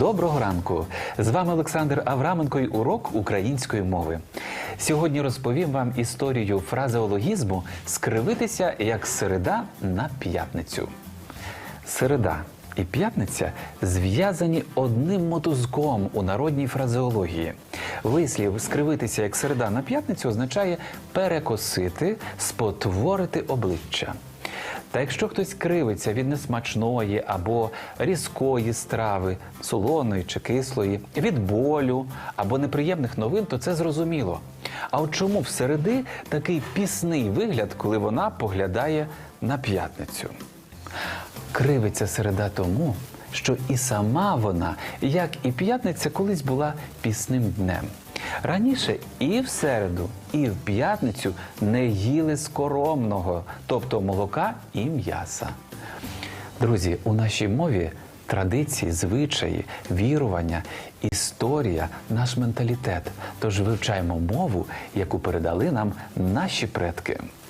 Доброго ранку! З вами Олександр Авраменко і урок української мови. Сьогодні розповім вам історію фразеологізму скривитися як середа на п'ятницю. Середа і п'ятниця зв'язані одним мотузком у народній фразеології. Вислів скривитися як середа на п'ятницю означає перекосити, спотворити обличчя. Та якщо хтось кривиться від несмачної або різкої страви, солоної чи кислої, від болю або неприємних новин, то це зрозуміло. А от чому в середи такий пісний вигляд, коли вона поглядає на п'ятницю? Кривиться середа тому, що і сама вона, як і п'ятниця, колись була пісним днем. Раніше і в середу, і в п'ятницю не їли скоромного, тобто молока і м'яса. Друзі, у нашій мові традиції, звичаї, вірування, історія, наш менталітет. Тож вивчаємо мову, яку передали нам наші предки.